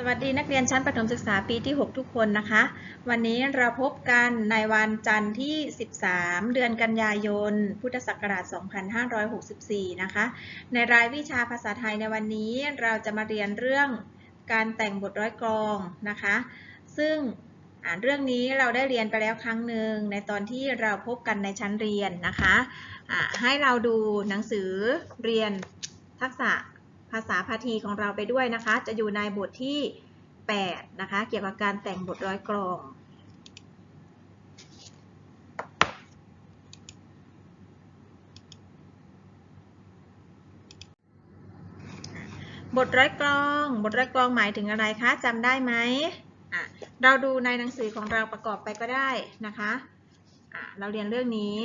สวัสดีนักเรียนชั้นประถมศึกษาปีที่ 6 ทุกคนนะคะ วันนี้เราพบกันในวันจันทร์ที่ 13 เดือนกันยายน พุทธศักราช 2564 นะคะ ในรายวิชาภาษาไทยในวันนี้เราจะมาเรียนเรื่องการแต่งบทร้อยกลองนะคะ ซึ่งเรื่องนี้เราได้เรียนไปแล้วครั้งหนึ่งในตอนที่เราพบกันในชั้นเรียนนะคะะให้เราดูหนังสือเรียนทักษะ ภาษาพาทีของเราไปด้วยนะคะ จะอยู่ในบทที่ 8 นะคะ เกี่ยวกับการแต่งบทร้อยกลอง บทร้อยกลอง บทร้อยกลองหมายถึงอะไรคะจำได้ไหมเราดูในหนังสือของเราประกอบไปก็ได้นะคะะเราเรียนเรื่องนี้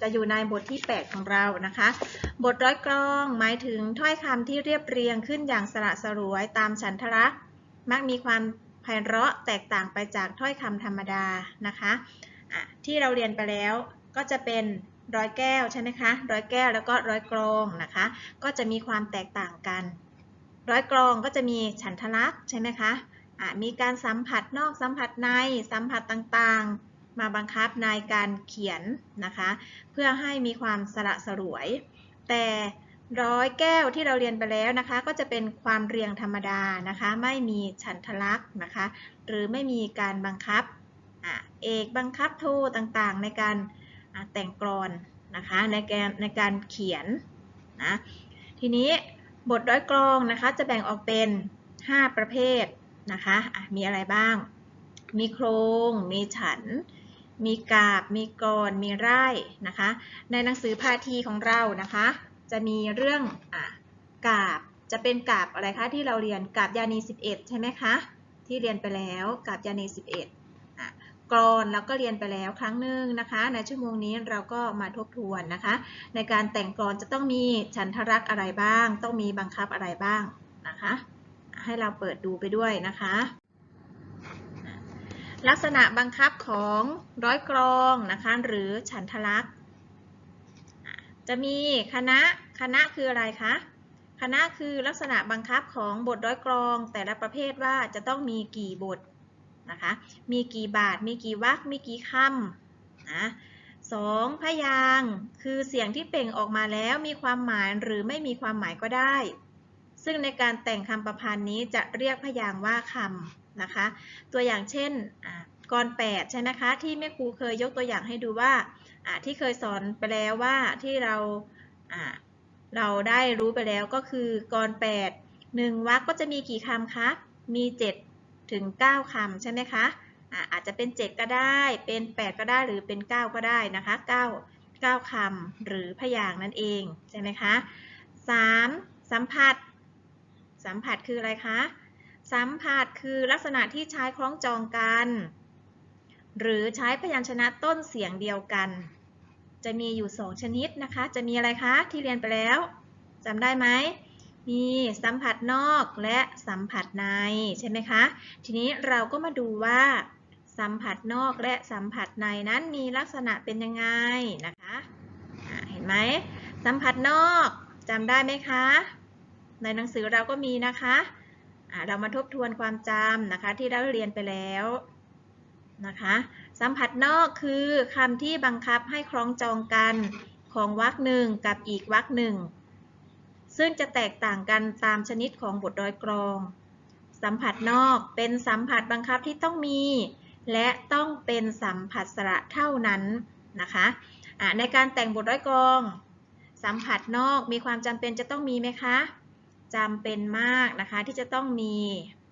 จะอยู่ในบทที่ 8 ของเรานะคะ บทร้อยกลองหมายถึงถ้อยคำที่เรียบเรียงขึ้นอย่างสระสรวยตามฉันทรักษมักมีความไพเราะแตกต่างไปจากถ้อยคำธรรมดานะคะะที่เราเรียนไปแล้วก็จะเป็นร้อยแก้วใช่ไหมคะร้อยแก้วแล้วก็ร้อยกลองนะคะ ก็จะมีความแตกต่างกัน ร้อยกลองก็จะมีฉันทลักษณ์ใช่ไหมคะะมีการสัมผัสนอกสัมผัสในสัมผัสต่างๆ มาบังคับในการเขียนนะคะ เพื่อให้มีความสละสรวย แต่ร้อยแก้วที่เราเรียนไปแล้วนะคะ ก็จะเป็นความเรียงธรรมดานะคะ ไม่มีฉันทลักษณ์นะคะ หรือไม่มีการบังคับอเอกบังคับโทต่างๆ ในการแต่งกรอนนะคะในการในการเขียนนะทีนี้บทร้อยกลองนะคะ จะแบ่งออกเป็น 5 ประเภทนะคะะมีอะไรบ้าง มีโครง มีฉัน มีกาบ มีกร มีไร่นะคะ ในหนังสือพาทีของเรานะคะ จะมีเรื่องอกาบ จะเป็นกาบอะไรคะที่เราเรียนกาบยานี 11 ใช่ไหมคะ ที่เรียนไปแล้วกาบยานี 11กรอนเราก็เรียนไปแล้วครั้งหนึ่งนะคะ ในชั่วโมงนี้เราก็มาทบทวนนะคะ ในการแต่งกรอนจะต้องมีฉันทรักอะไรบ้าง ต้องมีบังคับอะไรบ้างนะคะ ให้เราเปิดดูไปด้วยนะคะ ลักษณะบังคับของร้อยกรองนะคะหรือฉันทลักษณ์จะมีคณะคณะคืออะไรคะคณะคือลักษณะบังคับของบทร้อยกรองแต่ละประเภทว่าจะต้องมีกี่บทนะคะมีกี่บาท มีกี่วรรคมีกี่คำนะสองพยางคือเสียงที่เปล่งออกมาแล้วมีความหมายหรือไม่มีความหมายก็ได้ ซึ่งในการแต่งคำประพันธ์นี้จะเรียกพยางว่าคำ นะคะ ตัวอย่างเช่นกรแปดใช่ไหมคะ ที่แม่ครูเคยยกตัวอย่างให้ดูว่าที่เคยสอนไปแล้วว่าที่เราเราได้รู้ไปแล้วก็คือกร8 1วรรคก็จะมีกี่คำคะ มี 7 ถึง 9คำใช่ไหมคะอาจจะเป็น 7 ก็ได้ เป็น 8 ก็ได้ หรือเป็น 9 ก็ได้นะคะ 9 9คำหรือพยางนั่นเองใช่ไหมคะ 3. สัมผัส สัมผัสคืออะไรคะ สัมผัสคือลักษณะที่ใช้คล้องจองกัน หรือใช้พยัญชนะต้นเสียงเดียวกัน จะมีอยู่2ชนิดนะคะ จะมีอะไรคะที่เรียนไปแล้วจำได้ไหมมีสัมผัสนอกและสัมผัสในใช่ไหมคะ ทีนี้เราก็มาดูว่า สัมผัสนอกและสัมผัสในนั้นมีลักษณะเป็นยังไงนะคะเห็นไหมสัมผัสนอกจำได้ไหมคะ ในหนังสือเราก็มีนะคะ เรามาทบทวนความจำนะคะที่เราเรียนไปแล้วนะคะสัมผัสนอกคือคำที่บังคับให้คล้องจองกันของวรรคหนึ่งกับอีกวรรคหนึ่งซึ่งจะแตกต่างกันตามชนิดของบทร้อยกรอง สัมผัสนอกเป็นสัมผัสบังคับที่ต้องมี และต้องเป็นสัมผัสสระเท่านั้นนะคะะในการแต่งบทร้อยกรอง สัมผัสนอกมีความจำเป็นจะต้องมีไหมคะ จำเป็นมากนะคะที่จะต้องมี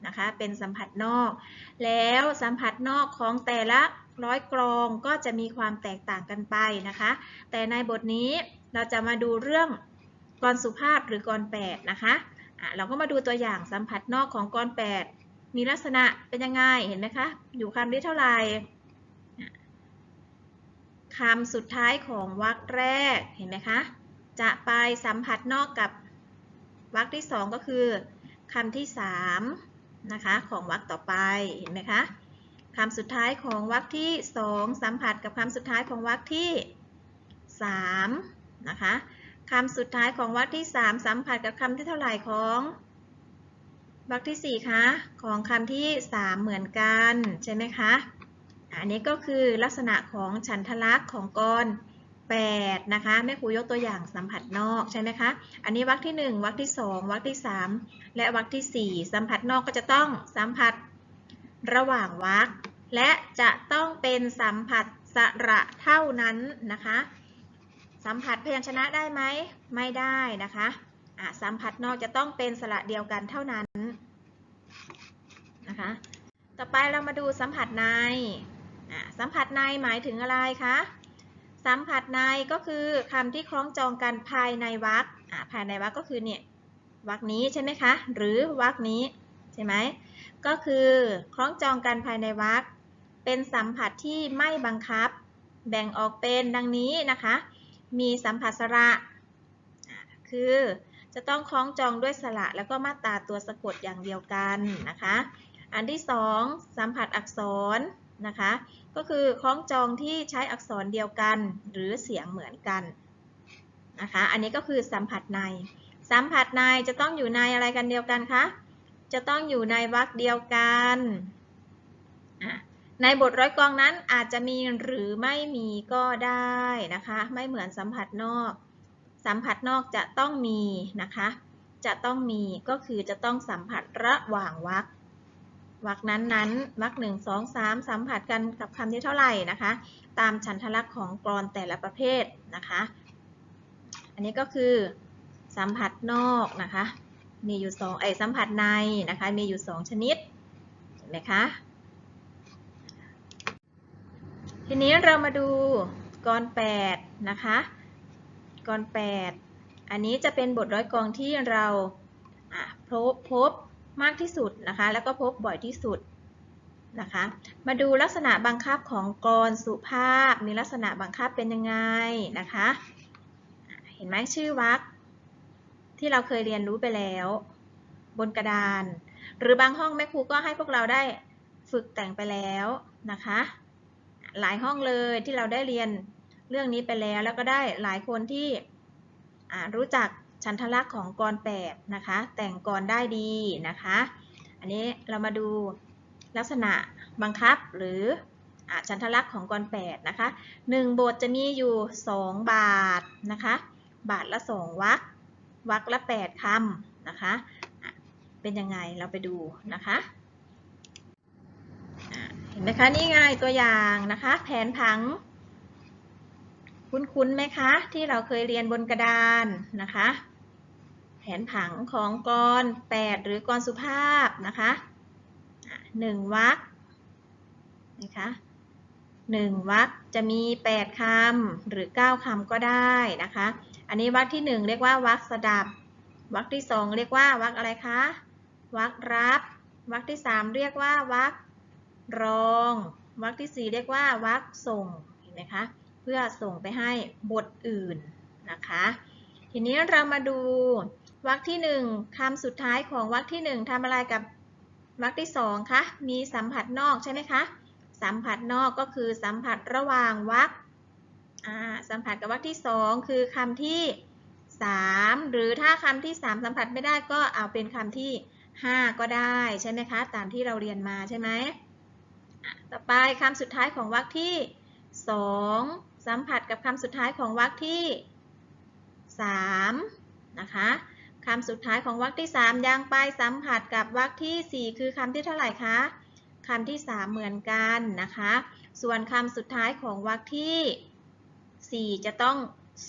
นะคะเป็นสัมผัสนอก แล้วสัมผัสนอกของแต่ละร้อยกรองก็จะมีความแตกต่างกันไปนะคะ แต่ในบทนี้เราจะมาดูเรื่องกรสุภาพหรือกรแปดนะคะะเราก็มาดูตัวอย่างสัมผัสนอกของกรแปดมีลักษณะเป็นยังไงเห็นไหมคะ อยู่คำที่เท่าไหร่คำสุดท้ายของวรรคแรกเห็นไหมคะ จะไปสัมผัสนอกกับ วรรคที่ 2 ก็คือคำที่3นะคะของวรรคต่อไปเห็นไหมคะคำสุดท้ายของวรรคที่ 2 สัมผัสกับคำสุดท้ายของวรรคที่3นะคะคำสุดท้ายของวรรคที่ 3 สัมผัสกับคำที่เท่าไหร่ของวรรคที่4คะของคำที่ 3 เหมือนกันใช่ไหมคะอันนี้ก็คือลักษณะของฉันทลักษณ์ของกร 8 นะคะ แม่ครูยกตัวอย่างสัมผัสนอกใช่ไหมคะ อันนี้วรรคที่ 1วรรคที่ 2วรรคที่ 3 และวรรคที่ 4 สัมผัสนอกก็จะต้องสัมผัสระหว่างวรรคและจะต้องเป็นสัมผัสสระเท่านั้นนะคะ สัมผัสพยัญชนะได้ไหมไม่ได้นะคะะสัมผัสนอกจะต้องเป็นสระเดียวกันเท่านั้นนะคะ ต่อไปเรามาดูสัมผัสในอะสัมผัสในหมายถึงอะไรคะ สัมผัสในก็คือคำที่คล้องจองกันภายในวรรคอะภายในวรรคก็คือเนี่ยวรรคนี้ใช่ไหมคะ หรือวรรคนี้ใช่ไหมก็คือคล้องจองกันภายในวรรคเป็นสัมผัสที่ไม่บังคับ แบ่งออกเป็นดังนี้นะคะ มีสัมผัสสระคือจะต้องคล้องจองด้วยสระแล้วก็มาตราตัวสะกดอย่างเดียวกันนะคะ อันที่สองสัมผัสอักษร นะคะ ก็คือคล้องจองที่ใช้อักษรเดียวกันหรือเสียงเหมือนกันนะคะ อันนี้ก็คือสัมผัสใน สัมผัสในจะต้องอยู่ในอะไรกันเดียวกันคะ จะต้องอยู่ในวรรคเดียวกัน ในบทร้อยกองนั้นอาจจะมีหรือไม่มีก็ได้นะคะ ไม่เหมือนสัมผัสนอก สัมผัสนอกจะต้องมีนะคะ จะต้องมีก็คือจะต้องสัมผัสระหว่างวรรค วรรคนั้นๆวรรคหนึ่งสองสามสัมผัสกันกับคำที่เท่าไหร่นะคะ ตามฉันทลักษณ์ของกรอนแต่ละประเภทนะคะ อันนี้ก็คือสัมผัสนอกนะคะ มีอยู่สองไอสัมผัสในนะคะ มีอยู่สองชนิดเห็นไหมคะทีนี้เรามาดูกร8นะคะกร8อันนี้จะเป็นบทร้อยกองที่เราพบพบ มากที่สุดนะคะ แล้วก็พบบ่อยที่สุดนะคะ มาดูลักษณะบังคับของกรสุภาพ มีลักษณะบังคับเป็นยังไงนะคะ เห็นไหมชื่อวรรคที่เราเคยเรียนรู้ไปแล้ว บนกระดาน หรือบางห้องแม่ครูก็ให้พวกเราได้ฝึกแต่งไปแล้วนะคะ หลายห้องเลยที่เราได้เรียนเรื่องนี้ไปแล้ว แล้วก็ได้หลายคนที่รู้จัก ชันทลักษณ์ของกรแปดนะคะ แต่งกรได้ดีนะคะ อันนี้เรามาดูลักษณะบังคับหรือชันทลักษณ์ของกรแปดนะคะหนึ่งบทจะมีอยู่ 2 บาทนะคะ บาทละ 2วรรควรรคละ 8คำนะคะเป็นยังไงเราไปดูนะคะเห็นไหมคะนี่ไงตัวอย่างนะคะ แผนผัง คุ้นๆไหมคะ ที่เราเคยเรียนบนกระดานนะคะ แผนผังของกร 8 หรือกรสุภาพนะคะหนึ่งวรรคนะคะหนึ่งวรรคจะมี 8คำหรือ 9คำก็ได้นะคะ อันนี้วรรคที่ 1 เรียกว่าวรรคสดับวรรคที่ 2 เรียกว่าวรรคอะไรคะวรรครับวรรคที่ 3 เรียกว่าวรรครองวรรคที่ 4 เรียกว่าวรรคส่งเห็นไหมคะเพื่อส่งไปให้บทอื่นนะคะ ทีนี้เรามาดู วรรคที่ 1คำสุดท้ายของวรรคที่ 1ทำอะไรกับวรรคที่2คะมีสัมผัสนอกใช่ไหมคะ สัมผัสนอกก็คือสัมผัสระหว่างวรรคสัมผัสกับวรรคที่ 2 คือคำที่ 3 หรือถ้าคำที่ 3 สัมผัสไม่ได้ก็เอาเป็นคำที่ 5 ก็ได้ใช่ไหมคะตามที่เราเรียนมาใช่ไหมต่อไปคำสุดท้ายของวรรคที่ 2 สัมผัสกับคำสุดท้ายของวรรคที่ 3 นะคะ คำสุดท้ายของวรรคที่ 3 ยังไปสัมผัสกับวรรคที่ 4 คือคำที่เท่าไหร่คะคำที่ 3 เหมือนกันนะคะ ส่วนคำสุดท้ายของวรรคที่ 4 จะต้อง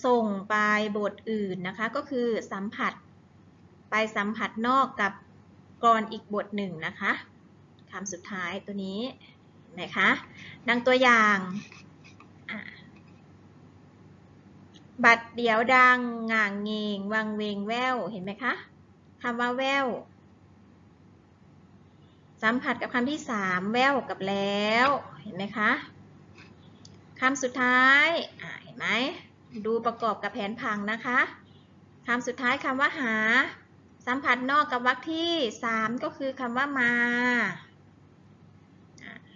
ส่งไปบทอื่นนะคะ ก็คือสัมผัส ไปสัมผัสนอกกับกรอีกบทหนึ่งนะคะคำสุดท้ายตัวนี้นะคะ ดังตัวอย่าง บัดเดี๋ยวดังง่างเงง วังเวงแววเห็นไหมคะคำว่าแววสัมผัสกับคำที่สามแววกับแล้ว เห็นไหมคะคำสุดท้ายเห็นไหมดูประกอบกับแผนผังนะคะคำสุดท้ายคำว่าหา สัมผัสนอกกับวรรคที่สามก็คือคำว่ามา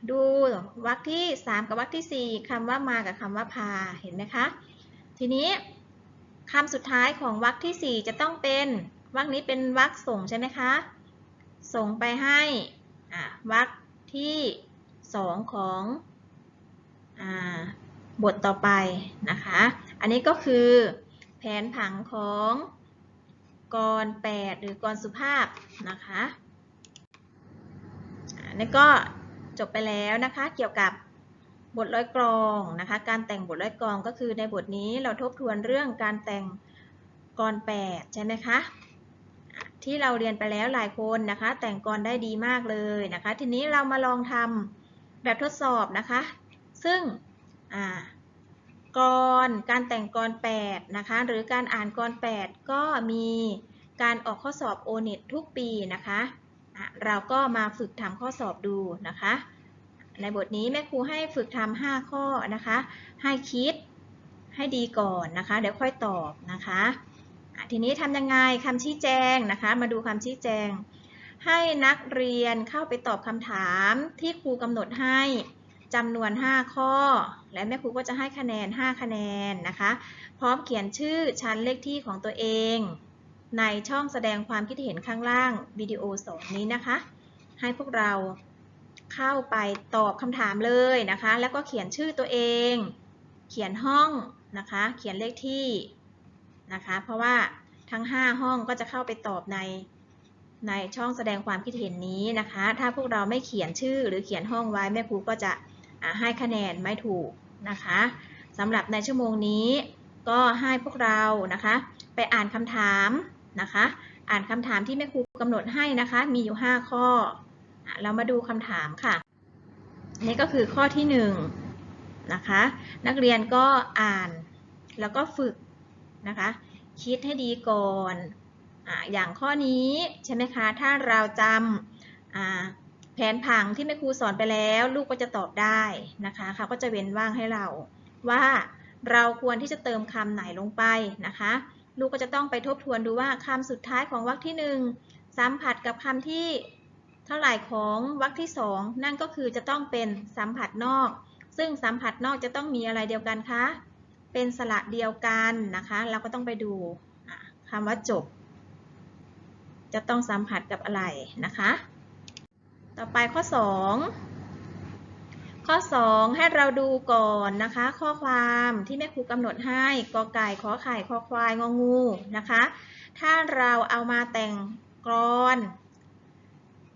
ดูวรรคที่สามกับวรรคที่สี่คำว่ามากับคำว่าพาเห็นไหมคะ ทีนี้คำสุดท้ายของวรรคที่ 4 จะต้องเป็นวรรคนี้เป็นวรรคส่งใช่ไหมคะ ส่งไปให้วรรคที่สองของอบทต่อไปนะคะ อันนี้ก็คือแผนผังของกร 8 หรือกรสุภาพนะคะนนี้ก็จบไปแล้วนะคะเกี่ยวกับ บทร้อยกรองนะคะ การแต่งบทร้อยกรองก็คือในบทนี้เราทบทวนเรื่องการแต่งกร8ใช่ไหมคะที่เราเรียนไปแล้วหลายคนนะคะ แต่งกรได้ดีมากเลยนะคะ ทีนี้เรามาลองทำแบบทดสอบนะคะ ซึ่งกรการแต่งกร8นะคะ หรือการอ่านกร8ก็มีการออกข้อสอบ o n e t ทุกปีนะคะะเราก็มาฝึกทำข้อสอบดูนะคะ ในบทนี้แม่ครูให้ฝึกทำ5ข้อนะคะ ให้คิดให้ดีก่อนนะคะ เดี๋ยวค่อยตอบนะคะทีนี้ทำยังไงคำชี้แจงนะคะ มาดูคำชี้แจง ให้นักเรียนเข้าไปตอบคำถามที่ครูกำหนดให้จำนวน 5 ข้อ และแม่ครูก็จะให้คะแนน 5 คะแนนนะคะ พร้อมเขียนชื่อชั้นเลขที่ของตัวเอง ในช่องแสดงความคิดเห็นข้างล่างวิดีโอสอนนี้นะคะ ให้พวกเรา เข้าไปตอบคำถามเลยนะคะ แล้วก็เขียนชื่อตัวเอง เขียนห้องนะคะ เขียนเลขที่นะคะ เพราะว่าทั้ง 5 ห้องก็จะเข้าไปตอบในในช่องแสดงความคิดเห็นนี้นะคะ ถ้าพวกเราไม่เขียนชื่อหรือเขียนห้องไว้แม่ครูก็จะให้คะแนนไม่ถูกนะคะสำหรับในชั่วโมงนี้ก็ให้พวกเรานะคะ ไปอ่านคำถามนะคะ อ่านคำถามที่แม่ครูกำหนดให้นะคะ มีอยู่ 5 ข้อ เรามาดูคำถามค่ะ นี่ก็คือข้อที่1นะคะ นักเรียนก็อ่านแล้วก็ฝึกนะคะ คิดให้ดีก่อนออย่างข้อนี้ใช่ไหมคะ ถ้าเราจำแผนผังที่แม่ครูสอนไปแล้ว ลูกก็จะตอบได้นะคะเขาก็จะเว้นว่างให้เราว่าเราควรที่จะเติมคำไหนลงไปนะคะ ลูกก็จะต้องไปทบทวนดูว่าคำสุดท้ายของวรรคที่หนึ่งสัมผัสกับคำที่ เท่าไหร่ของวรรคที่สองนั่นก็คือจะต้องเป็นสัมผัสนอก ซึ่งสัมผัสนอกจะต้องมีอะไรเดียวกันคะ เป็นสระเดียวกันนะคะ เราก็ต้องไปดูคำว่าจบ จะต้องสัมผัสกับอะไรนะคะ ต่อไปข้อ 2 ข้อ 2 ให้เราดูก่อนนะคะ ข้อความที่แม่ครูกำหนดให้กอไก่ขอไข่คอควายงองูนะคะ ถ้าเราเอามาแต่งกรอน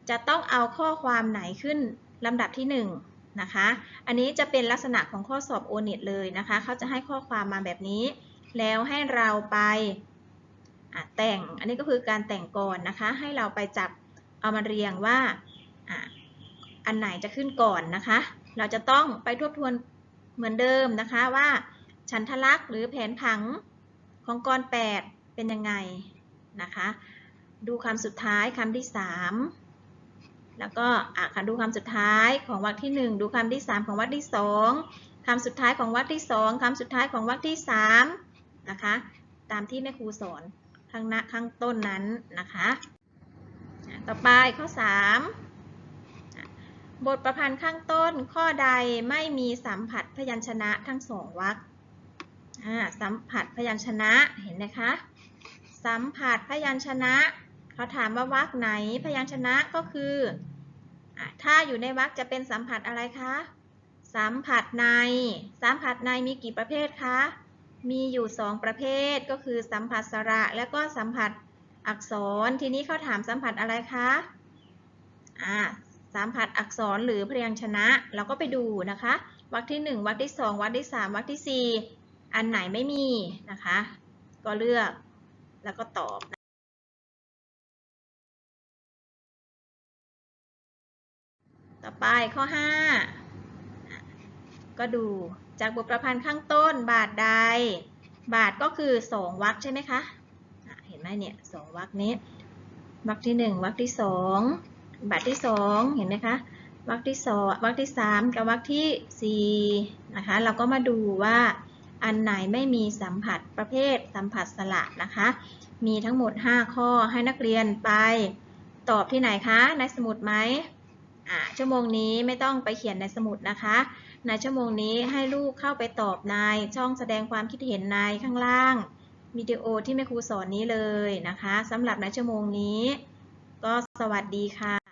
จะต้องเอาข้อความไหนขึ้นลำดับที่1นะคะ อันนี้จะเป็นลักษณะของข้อสอบโอเน็ตเลยนะคะ เขาจะให้ข้อความมาแบบนี้ แล้วให้เราไปแต่ง อันนี้ก็คือการแต่งก่อนนะคะ ให้เราไปจับเอามาเรียงว่าออันไหนจะขึ้นก่อนนะคะ เราจะต้องไปทบทวนเหมือนเดิมนะคะว่าฉันทลักษ์หรือแผนผังของกร 8 เป็นยังไงนะคะ ดูคำสุดท้ายคำที่ 3 แล้วก็อะค่ะดูคำสุดท้ายของวรรคที่ 1 ดูคำที่ 3 ของวรรคที่ 2คำสุดท้ายของวรรคที่ 2คำสุดท้ายของวรรคที่3นะคะตามที่แม่ครูสอนข้างหน้าข้างต้นนั้นนะคะต่อไปข้อ 3 บทประพันธ์ข้างต้นข้อใดไม่มีสัมผัสพยัญชนะทั้งสองวรรคสัมผัสพยัญชนะเห็นไหมคะ สัมผัสพยัญชนะ เขาถามว่าวรรคไหนพยัญชนะก็คืออถ้าอยู่ในวรรคจะเป็นสัมผัสอะไรคะ สัมผัสใน สัมผัสในมีกี่ประเภทคะ มีอยู่สองประเภทก็คือสัมผัสสระและก็สัมผัสอักษร ทีนี้เขาถามสัมผัสอะไรคะอ่าสัมผัสอักษรหรือพยัญชนะ เราก็ไปดูนะคะ วรรคที่ 1วรรคที่ 2วรรคที่ 3วรรคที่ 4 อันไหนไม่มีนะคะ ก็เลือกแล้วก็ตอบ ต่อไปข้อ 5 ก็ดูจากบทประพันธ์ข้างต้นบาทใด บาทก็คือ 2วรรคใช่ไหมคะะเห็นไหมเนี่ยสองวรรคนี้วรรคที่ 1วรรคที่ 2 บาทที่ 2 เห็นไหมคะวรรคที่2วรรคที่ 3 กับวรรคทีสี่4นะคะเราก็มาดูว่าอันไหนไม่มีสัมผัสประเภทสัมผัสสระนะคะ มีทั้งหมด 5 ข้อให้นักเรียนไป ตอบที่ไหนคะ ในสมุดไหม ชั่วโมงนี้ไม่ต้องไปเขียนในสมุดนะคะ ในชั่วโมงนี้ให้ลูกเข้าไปตอบในช่องแสดงความคิดเห็นในข้างล่างวิดีโอที่แม่ครูสอนนี้เลยนะคะสำหรับในชั่วโมงนี้ ก็สวัสดีค่ะ